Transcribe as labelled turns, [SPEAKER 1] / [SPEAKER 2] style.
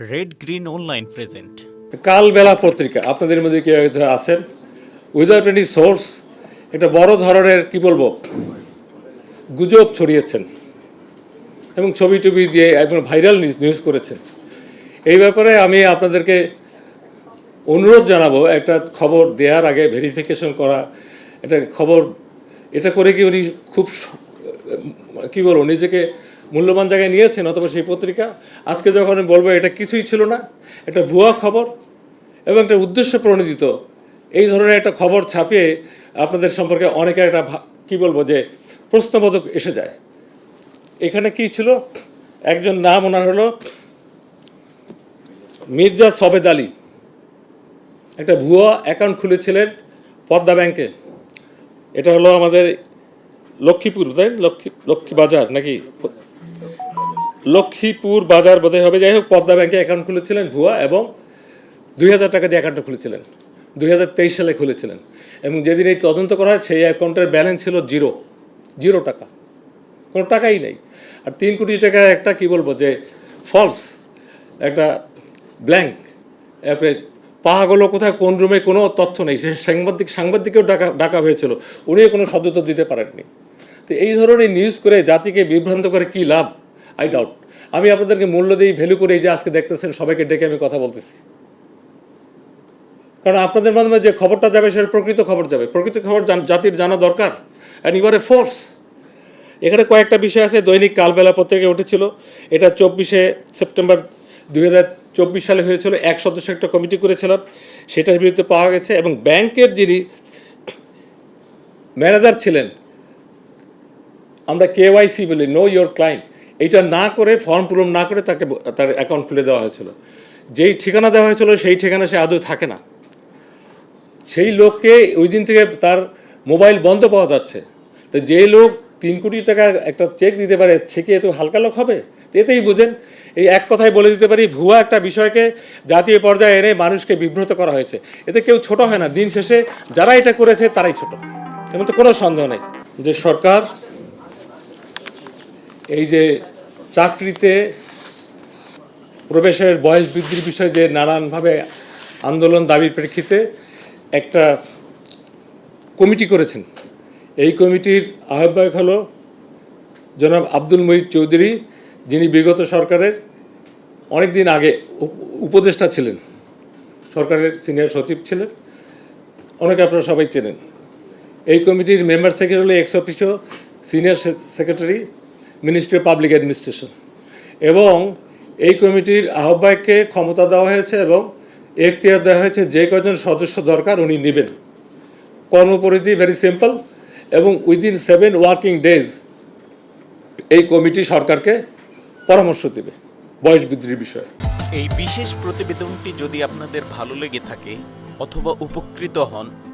[SPEAKER 1] Red Green Online present
[SPEAKER 2] Kalbela পত্রিকা, আপনাদের মধ্যে কেউ আছেন? উইদাউট এনি সোর্স একটা বড় ধরনের, কি বলব, গুজব ছড়িয়েছেন এবং ছবি টবি দিয়ে একদম ভাইরাল নিউজ করেছেন। এই ব্যাপারে আমি আপনাদেরকে অনুরোধ জানাব, একটা খবর দেওয়ার আগে ভেরিফিকেশন করা, একটা খবর, এটা করে কি উনি খুব কি বলব, নিজেকে মূল্যবান জায়গায় নিয়েছেন অথবা সেই পত্রিকা। আজকে যখন বলব, এটা কিছুই ছিল না। এটা ভুয়া খবর এবং একটা উদ্দেশ্য প্রণোদিত। এই ধরনের একটা খবর ছাপিয়ে আপনাদের সম্পর্কে অনেকের একটা কি বলব যে, প্রশ্নবোধক এসে যায়। এখানে কি ছিল? একজন নাম ওনার হলো মির্জা সবেদ আলী। একটা ভুয়া অ্যাকাউন্ট খুলেছিলেন পদ্মা ব্যাংকে। এটা হলো আমাদের লক্ষ্মীপুর, তাই লক্ষ্মী লক্ষ্মী বাজার নাকি? লক্ষ্মীপুর বাজার বোধহয় হবে। যাই হোক, পদ্মা ব্যাংকে অ্যাকাউন্ট খুলেছিলেন ভুয়া এবং দুই হাজার টাকা দিয়ে অ্যাকাউন্টটা খুলেছিলেন। দুই হাজার তেইশ সালে খুলেছিলেন। এবং যেদিন এই তদন্ত করা হয়, সেই অ্যাকাউন্টের ব্যালেন্স ছিল জিরো জিরো টাকা। কোনো টাকাই নেই। আর তিন কোটি টাকার একটা, কি বলব, যে ফলস একটা ব্ল্যাঙ্ক এরপরে পাহাগুলো কোথায়, কোন রুমে কোনো তথ্য নেই। সে সাংবাদিক সাংবাদিককেও ডাকা ডাকা হয়েছিল। উনিও কোনো সদুত্তর দিতে পারেননি। তো এই ধরনের নিউজ করে জাতিকে বিভ্রান্ত করে কী লাভ? আই ডাউট আমি আপনাদেরকে মূল্য দিই ভ্যালু করে এই যে আজকে দেখতেছেন, সবাইকে ডেকে আমি কথা বলতেছি। কারণ আপনাদের মাধ্যমে যে খবরটা যাবে, সেটা প্রকৃত খবর যাবে। প্রকৃত খবর জাতির জানা দরকার and you are a force এখানে কয়েকটা বিষয় আছে, দৈনিক কালবেলা পত্রিকায় উঠেছিল। এটা চব্বিশে সেপ্টেম্বর দুই চব্বিশ সালে হয়েছিল, এক সদস্য একটা কমিটি করেছিলাম, সেটার বিরুদ্ধে পাওয়া গেছে, এবং ব্যাংকের যিনি ম্যানেজার ছিলেন, আমরা কেওয়াইসি বলি নো ইয়োর ক্লায়েন্ট এইটা না করে ফর্ম পূরণ না করে তাকে তার অ্যাকাউন্ট খুলে দেওয়া হয়েছিল। যেই ঠিকানা দেওয়া হয়েছিল, সেই ঠিকানা সে আদৌ থাকে না। সেই লোককে ওই দিন থেকে তার মোবাইল বন্ধ পাওয়া যাচ্ছে। তো যে লোক তিন কোটি টাকা একটা চেক দিতে পারে, সে কি এত হালকা লোক হবে? এতেই বুঝেন, এই এক কথায় বলে দিতে পারি, ভুয়া একটা বিষয়কে জাতীয় পর্যায়ে এনে মানুষকে বিব্রত করা হয়েছে। এতে কেউ ছোট হয় না। দিন শেষে যারা এটা করেছে, তারাই ছোট। এমন তো কোনো সন্দেহ নেই। যে সরকার এই যে চাকরিতে প্রবেশের বয়স বৃদ্ধির বিষয়ে যে নানানভাবে আন্দোলন দাবির প্রেক্ষিতে একটা কমিটি করেছেন। এই কমিটির আহ্বায়ক হলো জনাব আব্দুল মহিদ চৌধুরী, যিনি বিগত সরকারের অনেক দিন আগে উপদেষ্টা ছিলেন। সরকারের সিনিয়র সচিব ছিলেন। অনেকে আপনারা সবাই চেনেন। এই কমিটির member secretary, ex officio senior secretary. Ministry of public administration এবং এই কমিটির আহ্বায়ককে ক্ষমতা দেওয়া হয়েছে এবং এখতিয়ার দেওয়া হয়েছে যে কজন সদস্য দরকার উনি নেবেন। কর্মপরিধি ভেরি সিম্পল এবং উইদিন সেভেন ওয়ার্কিং ডেজ এই কমিটি সরকারকে পরামর্শ দেবে বয়স বৃদ্ধির বিষয়ে।
[SPEAKER 1] এই বিশেষ প্রতিবেদনটি যদি আপনাদের ভালো লেগে থাকে অথবা উপকৃত হন